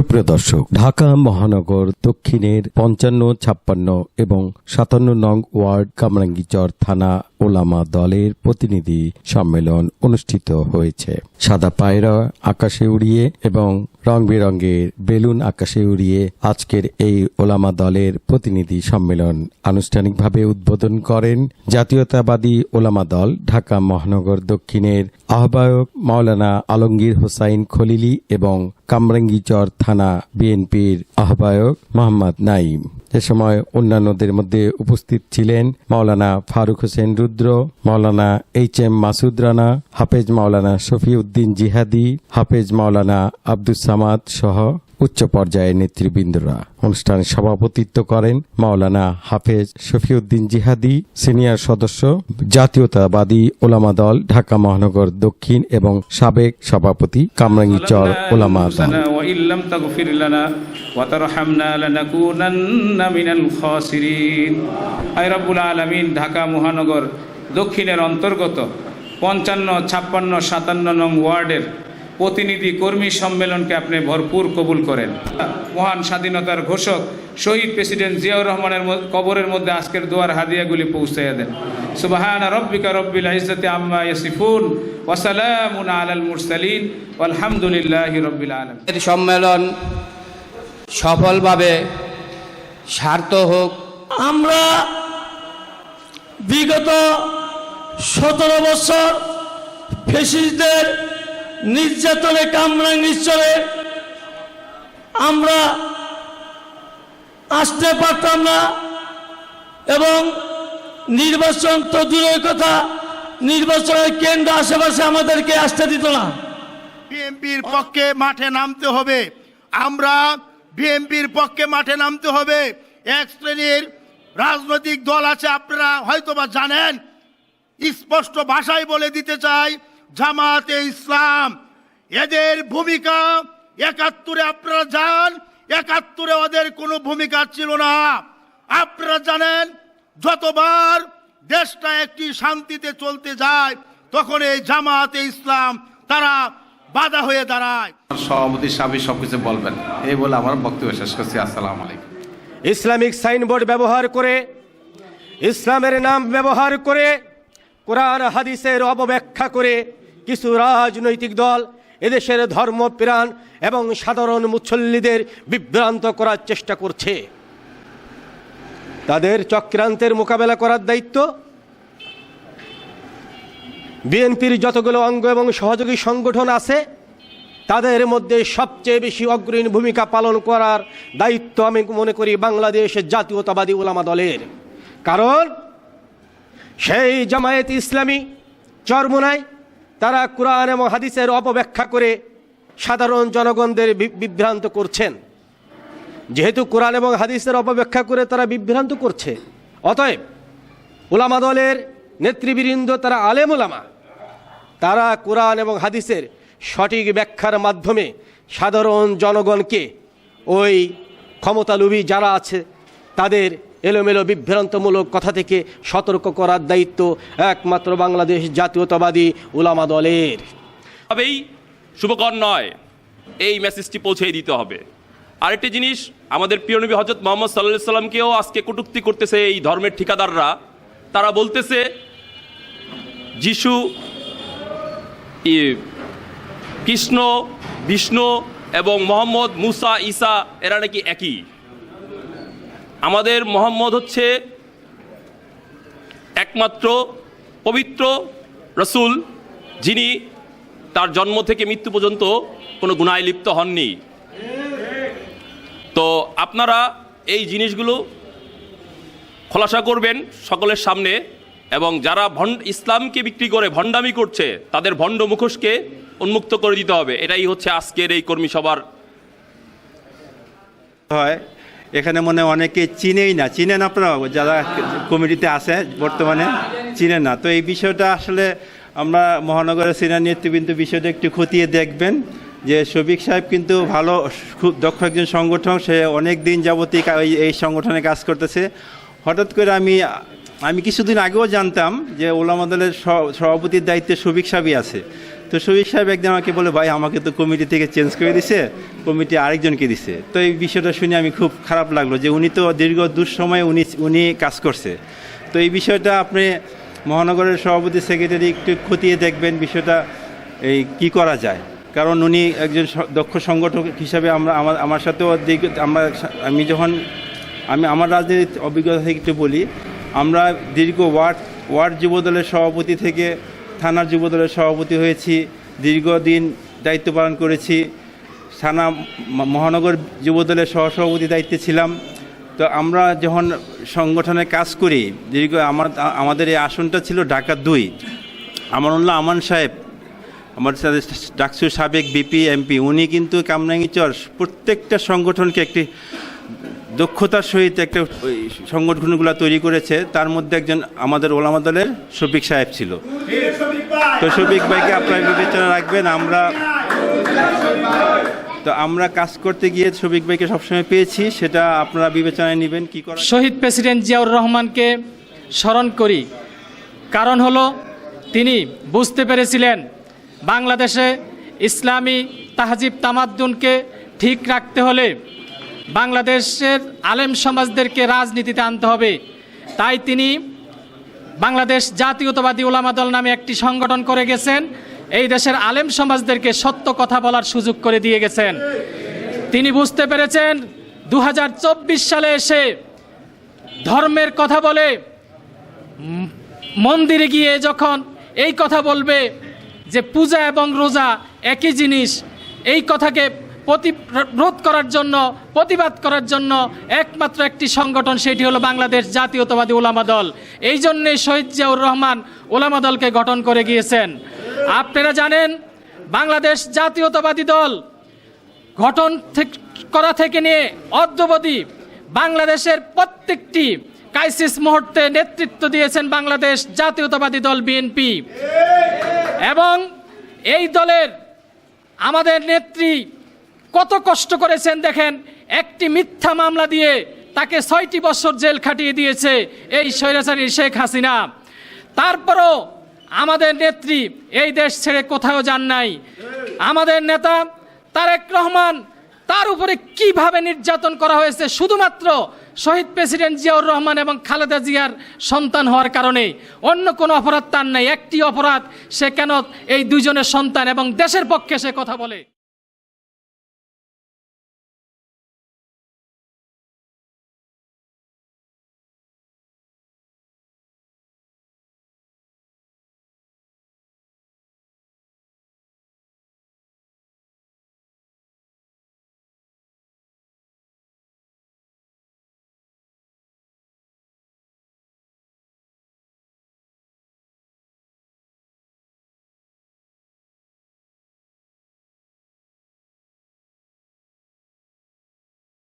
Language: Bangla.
সুপ্রিয় দর্শক, ঢাকা মহানগর দক্ষিণের পঞ্চান্ন, ছাপ্পান্ন এবং সাতান্ন নং ওয়ার্ড কামরাঙ্গিচর থানা ওলামা দলের প্রতিনিধি সম্মেলন অনুষ্ঠিত হয়েছে। সাদা পায়রা আকাশে উড়িয়ে এবং রং বেরঙের বেলুন আকাশে উড়িয়ে আজকের এই ওলামা দলের প্রতিনিধি সম্মেলন আনুষ্ঠানিকভাবে উদ্বোধন করেন জাতীয়তাবাদী ওলামা দল ঢাকা মহানগর দক্ষিণের আহ্বায়ক মাওলানা আলমগীর হোসাইন খলিলি এবং কামরাঙ্গিচর থানা বিএনপির আহ্বায়ক মোহাম্মদ নাইম এ সময় অন্যান্যদের মধ্যে উপস্থিত ছিলেন মাওলানা ফারুক হোসেন রুদ্র, মাওলানা এইচ এম মাসুদ রানা, হাফেজ মাওলানা শফিউদ্দিন জিহাদি, হাফেজ মাওলানা আব্দুস সামাদ সহ উচ্চ পর্যায়ের নেতৃবৃন্দরা। অনুষ্ঠানে সভাপতিত্ব করেন মাওলানা হাফেজ শফিউদ্দিন জিহাদি, সিনিয়র সদস্য, জাতীয়তাবাদী ওলামা দল, ঢাকা মহানগর দক্ষিণ এবং সাবেক সভাপতি কামরাঙ্গিচর ওলামা দল। ঢাকা মহানগর দক্ষিণের অন্তর্গত পঞ্চান্ন, ছাপ্পান্ন, সাতান্ন নং ওয়ার্ডের প্রতিনিধি কর্মী সম্মেলনকে আপনি ভরপুর কবুল করেন। মহান স্বাধীনতার ঘোষক শহীদ প্রেসিডেন্ট জিয়াউর রহমানের ম- কবরের মধ্যে আজকের দোয়ার হাদিয়াগুলি পৌঁছাইয়া দেন। সুবাহান রব্বিকা রব্বিল ইজ্জতি আম্মা ইয়াসিফুন ওয়াসালামুন আলাল মুরসালিন আলহামদুলিল্লাহি রব্বিল আলামিন। সম্মেলন সফলভাবে সার্থ হোক। আমরা বিগত সতেরো বছর ফেসিসদের নির্যাতনে কামরাঙ্গি চলে আমরা আসতে পারতাম না এবং নির্বাচন তো দূরের কথা, নির্বাচনের কেন্দ্র আশেপাশে আমাদেরকে আসতে দিত না। বিএনপির পক্ষে মাঠে নামতে হবে। আমরা বিএনপির পক্ষে মাঠে নামতে হবে। এক শ্রেণির রাজনৈতিক দল আছে, আপনারা হয়তোবা জানেন। স্পষ্ট ভাষায় বলে দিতে চাই জামাতে ইসলাম। এদের ভূমিকা একাত্তরে আপনারা যান একাত্তরে ওদের কোনো ভূমিকা ছিল না। আপনারা জানেন যতবার দেশটা একটি শান্তিতে চলতে যায় তখন এই জামাতে ইসলাম তারা বাধা হয়ে দাঁড়ায়। সভাপতি সাহেব সবকিছু বলবেন। এই বলে আমার বক্তব্য শেষ করছি। আসসালাম আলাইকুম। ইসলামিক সাইনবোর্ড ব্যবহার করে ইসলামের নাম ব্যবহার করে কোরআন হাদিসের অপব্যাখ্যা করে কিছু রাজনৈতিক দল এদেশের ধর্মপ্রাণ এবং সাধারণ মুসল্লিদের বিভ্রান্ত করার চেষ্টা করছে। তাদের চক্রান্তের মোকাবেলা করার দায়িত্ব। বিএনপির যতগুলো অঙ্গ এবং সহযোগী সংগঠন আছে, তাদের মধ্যে সবচেয়ে বেশি অগ্রণী ভূমিকা পালন করার দায়িত্ব আমি মনে করি বাংলাদেশ জাতীয়তাবাদী ওলামা দলের। কারণ সেই জামায়াত ইসলামী চরমোনায় তারা কোরআন এবং হাদিসের অপব্যাখ্যা করে সাধারণ জনগণদের বিভ্রান্ত করছেন। যেহেতু কোরআন এবং হাদিসের অপব্যাখ্যা করে তারা বিভ্রান্ত করছে, অতএব ওলামা দলের নেতৃবৃন্দ, তারা আলেম ওলামা তারা কোরআন এবং হাদিসের সঠিক ব্যাখ্যার মাধ্যমে সাধারণ জনগণকে ওই ক্ষমতালোভী যারা আছে, তাদের এলোমেলো বিভ্রান্তমূলক কথা থেকে সতর্ক করার দায়িত্ব একমাত্র বাংলাদেশ জাতীয়তাবাদী ওলামা দলের। ভাবেই শুভকর নয়, এই মেসেজটি পৌঁছে দিতে হবে। আরেকটি জিনিস, আমাদের প্রিয় নবী হজরত মোহাম্মদ সাল্লাহ সাল্লামকেও আজকে কটূক্তি করতেছে এই ধর্মের ঠিকাদাররা। তারা বলতেছে, যিশু কৃষ্ণ, বিষ্ণু এবং মোহাম্মদ, মুসা, ঈসা, এরা নাকি একই? আমাদের মোহাম্মদ হচ্ছে একমাত্র পবিত্র রসুল, যিনি তার জন্ম থেকে মৃত্যু পর্যন্ত কোনো গুণায় লিপ্ত হননি। তো আপনারা এই জিনিসগুলো খোলাসা করবেন সকলের সামনে এবং যারা ভণ্ড, ইসলামকে বিক্রি করে ভণ্ডামি করছে, তাদের ভণ্ড মুখোশকে উন্মুক্ত করে দিতে হবে। এটাই হচ্ছে আজকের এই কর্মী সভার হয়। এখানে মনে অনেকে চিনেই না। চিনেন আপনারা? যারা কমিটিতে আছে বর্তমানে, চিনেন না। তো এই বিষয়টা আসলে আমরা মহানগরের সিনিয়র নেতৃবৃন্দ বিষয়টা একটু খতিয়ে দেখবেন যে শফিক সাহেব কিন্তু ভালো, খুব দক্ষ একজন সংগঠন সে অনেক দিন যাবতীয় এই সংগঠনে কাজ করতেছে। হঠাৎ করে আমি আমি কিছুদিন আগেও জানতাম যে ওলামা দলের সভাপতির দায়িত্বে শফিক সাহেবই আছে। তো শফিক সাহেব একদিন আমাকে বলে, ভাই, আমাকে তো কমিটি থেকে চেঞ্জ করে দিছে, কমিটি আরেকজনকে দিছে। তো এই বিষয়টা শুনে আমি খুব খারাপ লাগল যে উনি তো দীর্ঘ দুঃসময় উনি উনি কাজ করছে। তো এই বিষয়টা আপনি মহানগরের সভাপতি সেক্রেটারি একটু খতিয়ে দেখবেন বিষয়টা, এই কি করা যায়। কারণ উনি একজন দক্ষ সংগঠক হিসাবে আমরা, আমার আমার সাথেও আমরা আমি যখন, আমি আমার রাজনীতির অভিজ্ঞতা থেকে একটু বলি আমরা দীর্ঘ ওয়ার্ড ওয়ার্ড যুবদলের সভাপতি থেকে থানার যুবদলের সভাপতি হয়েছি, দীর্ঘদিন দায়িত্ব পালন করেছি। থানা মহানগর যুবদলের সহসভাপতি দায়িত্বে ছিলাম। তো আমরা যখন সংগঠনে কাজ করি, দীর্ঘ আমার, আমাদের এই আসনটা ছিল ঢাকা দুই। আমার আমানুল্লাহ আমান সাহেব, আমার ডাকসুর সাবেক বিপি, এমপি, উনি কিন্তু কামরাঙ্গিচর প্রত্যেকটা সংগঠনকে একটি দক্ষতার সহিত একটা সংগঠনগুলো তৈরি করেছে, তার মধ্যে একজন আমাদের ওলামা দলের শফিক সাহেব ছিল। তো শফিক ভাইকে আপনারা বিবেচনা রাখবেন, আমরা তো আমরা কাজ করতে গিয়ে শফিক ভাইকে সবসময় পেয়েছি, সেটা আপনারা বিবেচনায় নেবেন, কি করা শহীদ প্রেসিডেন্ট জিয়াউর রহমানকে স্মরণ করি, কারণ হলো তিনি বুঝতে পেরেছিলেন বাংলাদেশে ইসলামী তাহাজিব তামাদ্দুনকে ঠিক রাখতে হলে বাংলাদেশের আলেম সমাজদেরকে রাজনীতিতে আনতে হবে। তাই তিনি বাংলাদেশ জাতীয়তাবাদী ওলামা দল নামে একটি সংগঠন করে গেছেন। এই দেশের আলেম সমাজদেরকে সত্য কথা বলার সুযোগ করে দিয়ে গেছেন। তিনি বুঝতে পেরেছেন দু হাজার চব্বিশ সালে এসে ধর্মের কথা বলে মন্দিরে গিয়ে যখন এই কথা বলবে যে পূজা এবং রোজা একই জিনিস, এই কথাকে প্রতি রোধ করার জন্য, প্রতিবাদ করার জন্য একমাত্র একটি সংগঠন সেটি হলো বাংলাদেশ জাতীয়তাবাদী ওলামা দল। এই জন্যে শহীদ জিয়াউর রহমান ওলামা দলকে গঠন করে গিয়েছেন। আপনারা জানেন, বাংলাদেশ জাতীয়তাবাদী দল গঠন করা থেকে নিয়ে অদ্যবধি বাংলাদেশের প্রত্যেকটি ক্রাইসিস মুহূর্তে নেতৃত্ব দিয়েছেন বাংলাদেশ জাতীয়তাবাদী দল বিএনপি এবং এই দলের আমাদের নেত্রী কত কষ্ট করেছেন দেখেন, একটি মিথ্যা মামলা দিয়ে তাকে ছয়টি বছর জেল খাটিয়ে দিয়েছে এই স্বৈরাচারী শেখ হাসিনা। তারপরও আমাদের নেত্রী এই দেশ ছেড়ে কোথাও যান নাই। আমাদের নেতা তারেক রহমান, তার উপরে কীভাবে নির্যাতন করা হয়েছে? শুধুমাত্র শহীদ প্রেসিডেন্ট জিয়াউর রহমান এবং খালেদা জিয়ার সন্তান হওয়ার কারণে। অন্য কোনো অপরাধ তার নাই। একটি অপরাধ সে কেন এই দুজনের সন্তান এবং দেশের পক্ষে সে কথা বলে?